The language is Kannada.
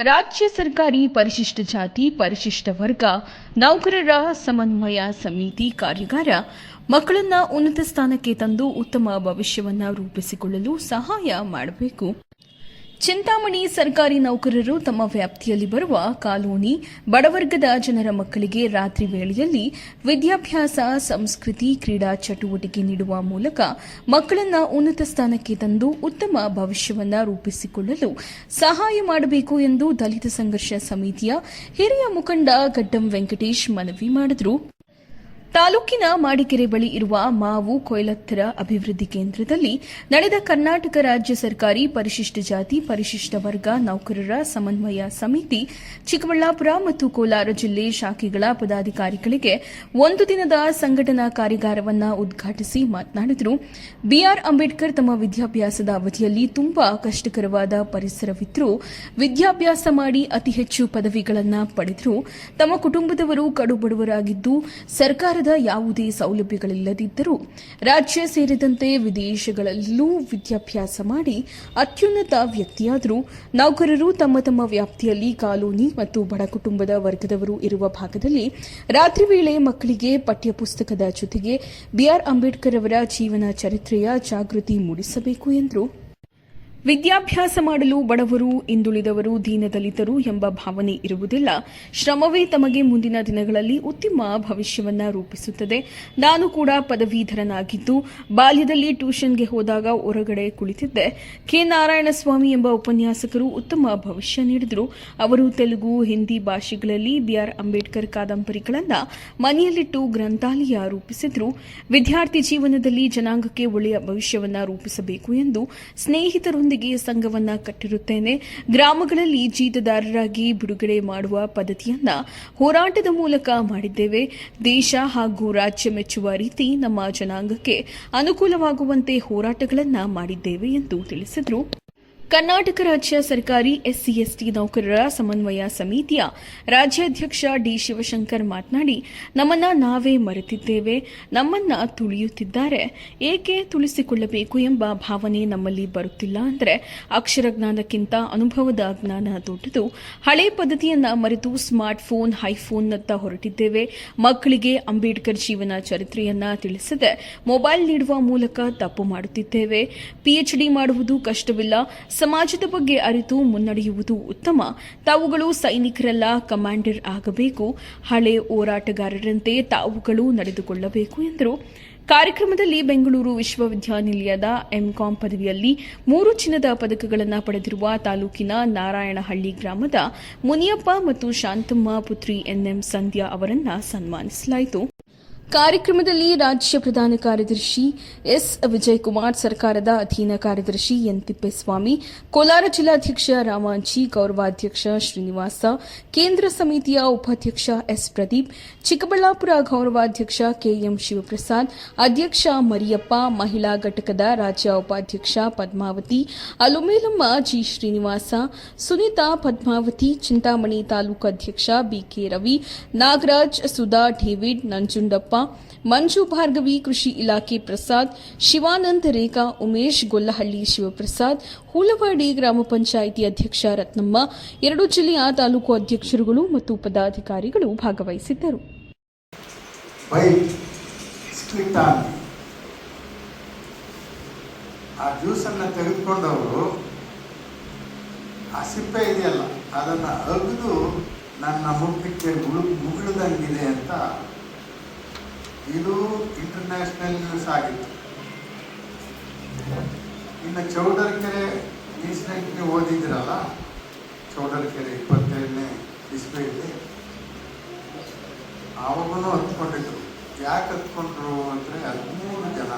ರಾಜ್ಯ ಸರ್ಕಾರಿ ಪರಿಶಿಷ್ಟ ಜಾತಿ, ಪರಿಶಿಷ್ಟ ವರ್ಗ, ನೌಕರರ ಸಮನ್ವಯ ಸಮಿತಿ ಕಾರ್ಯಾಗಾರ ಮಕ್ಕಳನ್ನ ಉನ್ನತ ಸ್ಥಾನಕ್ಕೆ ತಂದು ಉತ್ತಮ ಭವಿಷ್ಯವನ್ನ ರೂಪಿಸಿಕೊಳ್ಳಲು ಸಹಾಯ ಮಾಡಬೇಕು. ಚಿಂತಾಮಣಿ ಸರ್ಕಾರಿ ನೌಕರರು ತಮ್ಮ ವ್ಯಾಪ್ತಿಯಲ್ಲಿ ಬರುವ ಕಾಲೋನಿ, ಬಡವರ್ಗದ ಜನರ ಮಕ್ಕಳಿಗೆ ರಾತ್ರಿ ವೇಳೆಯಲ್ಲಿ ವಿದ್ಯಾಭ್ಯಾಸ, ಸಂಸ್ಕೃತಿ, ಕ್ರೀಡಾ ಚಟುವಟಿಕೆ ನೀಡುವ ಮೂಲಕ ಮಕ್ಕಳನ್ನು ಉನ್ನತ ಸ್ಥಾನಕ್ಕೆ ತಂದು ಉತ್ತಮ ಭವಿಷ್ಯವನ್ನ ರೂಪಿಸಿಕೊಳ್ಳಲು ಸಹಾಯ ಮಾಡಬೇಕು ಎಂದು ದಲಿತ ಸಂಘರ್ಷ ಸಮಿತಿಯ ಹಿರಿಯ ಮುಖಂಡ ಗಡ್ಡಂ ವೆಂಕಟೇಶ್ ಮನವಿ ಮಾಡಿದರು. ತಾಲೂಕಿನ ಮಾಡಿಕೆರೆ ಬಳಿ ಇರುವ ಮಾವು ಕೊಯ್ಲತ್ತರ ಅಭಿವೃದ್ಧಿ ಕೇಂದ್ರದಲ್ಲಿ ನಡೆದ ಕರ್ನಾಟಕ ರಾಜ್ಯ ಸರ್ಕಾರಿ ಪರಿಶಿಷ್ಟ ಜಾತಿ, ಪರಿಶಿಷ್ಟ ವರ್ಗ, ನೌಕರರ ಸಮನ್ವಯ ಸಮಿತಿ, ಚಿಕ್ಕಬಳ್ಳಾಪುರ ಮತ್ತು ಕೋಲಾರ ಜಿಲ್ಲೆ ಶಾಖೆಗಳ ಪದಾಧಿಕಾರಿಗಳಿಗೆ ಒಂದು ದಿನದ ಸಂಘಟನಾ ಕಾರ್ಯಾಗಾರವನ್ನು ಉದ್ಘಾಟಿಸಿ ಮಾತನಾಡಿದರು. ಬಿಆರ್ ಅಂಬೇಡ್ಕರ್ ತಮ್ಮ ವಿದ್ಯಾಭ್ಯಾಸದ ಅವಧಿಯಲ್ಲಿ ತುಂಬಾ ಕಷ್ಟಕರವಾದ ಪರಿಸರವಿದ್ದರೂ ವಿದ್ಯಾಭ್ಯಾಸ ಮಾಡಿ ಅತಿ ಹೆಚ್ಚು ಪದವಿಗಳನ್ನು ಪಡೆದರು. ತಮ್ಮ ಕುಟುಂಬದವರು ಕಡುಬಡವರಾಗಿದ್ದು ಸರ್ಕಾರದ ಯಾವುದೇ ಸೌಲಭ್ಯಗಳಿಲ್ಲದಿದ್ದರೂ ರಾಜ್ಯ ಸೇರಿದಂತೆ ವಿದೇಶಗಳಲ್ಲೂ ವಿದ್ಯಾಭ್ಯಾಸ ಮಾಡಿ ಅತ್ಯುನ್ನತ ವ್ಯಕ್ತಿಯಾದರೂ ನೌಕರರು ತಮ್ಮ ತಮ್ಮ ವ್ಯಾಪ್ತಿಯಲ್ಲಿ ಕಾಲೋನಿ ಮತ್ತು ಬಡ ಕುಟುಂಬದ ವರ್ಗದವರು ಇರುವ ಭಾಗದಲ್ಲಿ ರಾತ್ರಿ ವೇಳೆ ಮಕ್ಕಳಿಗೆ ಪಠ್ಯಪುಸ್ತಕದ ಜೊತೆಗೆ ಬಿಆರ್ ಅಂಬೇಡ್ಕರ್ ಅವರ ಜೀವನ ಚರಿತ್ರೆಯ ಜಾಗೃತಿ ಮೂಡಿಸಬೇಕು ಎಂದರು. ವಿದ್ಯಾಭ್ಯಾಸ ಮಾಡಲು ಬಡವರು, ಹಿಂದುಳಿದವರು, ದೀನದಲಿತರು ಎಂಬ ಭಾವನೆ ಇರುವುದಿಲ್ಲ. ಶ್ರಮವೇ ತಮಗೆ ಮುಂದಿನ ದಿನಗಳಲ್ಲಿ ಉತ್ತಮ ಭವಿಷ್ಯವನ್ನ ರೂಪಿಸುತ್ತದೆ. ನಾನು ಕೂಡ ಪದವೀಧರನಾಗಿದ್ದು, ಬಾಲ್ಯದಲ್ಲಿ ಟ್ಯೂಷನ್ಗೆ ಹೋದಾಗ ಹೊರಗಡೆ ಕುಳಿತಿದ್ದೆ. ಕೆ. ನಾರಾಯಣಸ್ವಾಮಿ ಎಂಬ ಉಪನ್ಯಾಸಕರು ಉತ್ತಮ ಭವಿಷ್ಯ ನೀಡಿದರು. ಅವರು ತೆಲುಗು, ಹಿಂದಿ ಭಾಷೆಗಳಲ್ಲಿ ಬಿಆರ್ ಅಂಬೇಡ್ಕರ್ ಕಾದಂಬರಿಗಳನ್ನು ಮನೆಯಲ್ಲಿಟ್ಟು ಗ್ರಂಥಾಲಯ ರೂಪಿಸಿದ್ರು. ವಿದ್ಯಾರ್ಥಿ ಜೀವನದಲ್ಲಿ ಜನಾಂಗಕ್ಕೆ ಒಳ್ಳೆಯ ಭವಿಷ್ಯವನ್ನ ರೂಪಿಸಬೇಕು ಎಂದು ಸ್ನೇಹಿತರೊಂದಿಗೆ ಸಂಘವನ್ನ ಕಟ್ಟಿರುತ್ತೇನೆ. ಗ್ರಾಮಗಳಲ್ಲಿ ಜೀತದಾರರಾಗಿ ಬಿಡುಗಡೆ ಮಾಡುವ ಪದ್ಧತಿಯನ್ನ ಹೋರಾಟದ ಮೂಲಕ ಮಾಡಿದ್ದೇವೆ. ದೇಶ ಹಾಗೂ ರಾಜ್ಯ ಮೆಚ್ಚುವ ರೀತಿ ನಮ್ಮ ಜನಾಂಗಕ್ಕೆ ಅನುಕೂಲವಾಗುವಂತೆ ಹೋರಾಟಗಳನ್ನ ಮಾಡಿದ್ದೇವೆ ಎಂದು ತಿಳಿಸಿದರು. ಕರ್ನಾಟಕ ರಾಜ್ಯ ಸರ್ಕಾರಿ ಎಸ್ಸಿ, ಎಸ್ಟಿ ನೌಕರರ ಸಮನ್ವಯ ಸಮಿತಿಯ ರಾಜ್ಯಾಧ್ಯಕ್ಷ ಡಿ ಶಿವಶಂಕರ್ ಮಾತನಾಡಿ, ನಮ್ಮನ್ನ ನಾವೇ ಮರೆತಿದ್ದೇವೆ, ನಮ್ಮನ್ನ ತುಳಿಯುತ್ತಿದ್ದಾರೆ, ಏಕೆ ತುಳಿಸಿಕೊಳ್ಳಬೇಕು ಎಂಬ ಭಾವನೆ ನಮ್ಮಲ್ಲಿ ಬರುತ್ತಿಲ್ಲ ಅಂದರೆ ಅಕ್ಷರ ಜ್ಞಾನಕ್ಕಿಂತ ಅನುಭವದ ಜ್ಞಾನ ದೊಡ್ಡದು. ಹಳೆ ಪದ್ಧತಿಯನ್ನ ಮರೆತು ಸ್ಮಾರ್ಟ್ ಫೋನ್ ಹೈಫೋನ್ನತ್ತ ಹೊರಟಿದ್ದೇವೆ. ಮಕ್ಕಳಿಗೆ ಅಂಬೇಡ್ಕರ್ ಜೀವನ ಚರಿತ್ರೆಯನ್ನ ತಿಳಿಸದೆ ಮೊಬೈಲ್ ನೀಡುವ ಮೂಲಕ ತಪ್ಪು ಮಾಡುತ್ತಿದ್ದೇವೆ. ಪಿಎಚ್ಡಿ ಮಾಡುವುದು ಕಷ್ಟವಿಲ್ಲ. ಸಮಾಜದ ಬಗ್ಗೆ ಅರಿತು ಮುನ್ನಡೆಯುವುದು ಉತ್ತಮ. ತಾವುಗಳು ಸೈನಿಕರೆಲ್ಲ ಕಮಾಂಡರ್ ಆಗಬೇಕು. ಹಳೆ ಹೋರಾಟಗಾರರಂತೆ ತಾವುಗಳು ನಡೆದುಕೊಳ್ಳಬೇಕು ಎಂದರು. ಕಾರ್ಯಕ್ರಮದಲ್ಲಿ ಬೆಂಗಳೂರು ವಿಶ್ವವಿದ್ಯಾನಿಲಯದ ಎಂಕಾಂ ಪದವಿಯಲ್ಲಿ ಮೂರು ಚಿನ್ನದ ಪದಕಗಳನ್ನು ಪಡೆದಿರುವ ತಾಲೂಕಿನ ನಾರಾಯಣಹಳ್ಳಿ ಗ್ರಾಮದ ಮುನಿಯಪ್ಪ ಮತ್ತು ಶಾಂತಮ್ಮ ಪುತ್ರಿ ಎನ್ಎಂ ಸಂಧ್ಯಾ ಅವರನ್ನು ಸನ್ಮಾನಿಸಲಾಯಿತು. ಕಾರ್ಯಕ್ರಮದಲ್ಲಿ ರಾಜ್ಯ ಪ್ರಧಾನ ಕಾರ್ಯದರ್ಶಿ ಎಸ್ ವಿಜಯ್ ಕುಮಾರ್ ಸರ್ಕಾರದ ಅಧೀನ ಕಾರ್ಯದರ್ಶಿ ಎನ್ ತಿಪ್ಪೇಸ್ವಾಮಿ, ಕೋಲಾರ ಜಿಲ್ಲಾಧ್ಯಕ್ಷ ರಾಮಾಂಚಿ ಗೌರವಾಧ್ಯಕ್ಷ ಶ್ರೀನಿವಾಸ, ಕೇಂದ್ರ ಸಮಿತಿಯ ಉಪಾಧ್ಯಕ್ಷ ಎಸ್ ಪ್ರದೀಪ್, ಚಿಕ್ಕಬಳ್ಳಾಪುರ ಗೌರವಾಧ್ಯಕ್ಷ ಕೆಎಂ ಶಿವಪ್ರಸಾದ್, ಅಧ್ಯಕ್ಷ ಮರಿಯಪ್ಪ, ಮಹಿಳಾ ಘಟಕದ ರಾಜ್ಯ ಉಪಾಧ್ಯಕ್ಷ ಪದ್ಮಾವತಿ, ಅಲುಮೇಲಮ್ಮ ಜಿ ಶ್ರೀನಿವಾಸ, ಸುನೀತಾ ಪದ್ಮಾವತಿ, ಚಿಂತಾಮಣಿ ತಾಲೂಕು ಅಧ್ಯಕ್ಷ ಬಿಕೆ ರವಿ, ನಾಗರಾಜ್, ಸುಧಾ ಡೇವಿಡ್, ನಂಜುಂಡಪ್ಪ ಮಂಜು ಭಾರ್ಗವಿ, ಕೃಷಿ ಇಲಾಖೆ ಪ್ರಸಾದ್, ಶಿವಾನಂದ ರೇಖಾ, ಉಮೇಶ್ ಗೊಲ್ಲಹಳ್ಳಿ ಶಿವಪ್ರಸಾದ್ ಹೂಲವಾಡಿ ಗ್ರಾಮ ಪಂಚಾಯಿತಿ ಅಧ್ಯಕ್ಷ ರತ್ನಮ್ಮ, ಎರಡು ಜಿಲ್ಲೆಯ ತಾಲೂಕು ಅಧ್ಯಕ್ಷರುಗಳು ಮತ್ತು ಪದಾಧಿಕಾರಿಗಳು ಭಾಗವಹಿಸಿದ್ದರು. ಆ ಜ್ಯೂಸನ್ನು ತೆಗೆದುಕೊಂಡವರು ಆ ಸಿಪ್ಪೆ ಇದೆಯಲ್ಲ, ಅದನ್ನು ಅಗಿದು ನನ್ನ ಮುಖಕ್ಕೆ ಮುಗಿಳ್ದಂಗಿದೆ ಅಂತ ಇದು ಇಂಟರ್ನ್ಯಾಷನಲ್ ನ್ಯೂಸ್ ಆಗಿತ್ತು. ಇನ್ನು ಚೌಡರ್ಕೆರೆ ಓದಿದ್ದೀರಲ್ಲ? ಓದಿದಿರಲ್ಲ ಚೌಡರ್ಕೆರೆ ಇಪ್ಪತ್ತೇಳನೇ ಇಸ್ವಿಯಲ್ಲಿ ಆವಾಗೂ ಹತ್ಕೊಂಡಿದ್ರು. ಯಾಕೆ ಹತ್ಕೊಂಡ್ರು ಅಂದರೆ ಹದಿಮೂರು ಜನ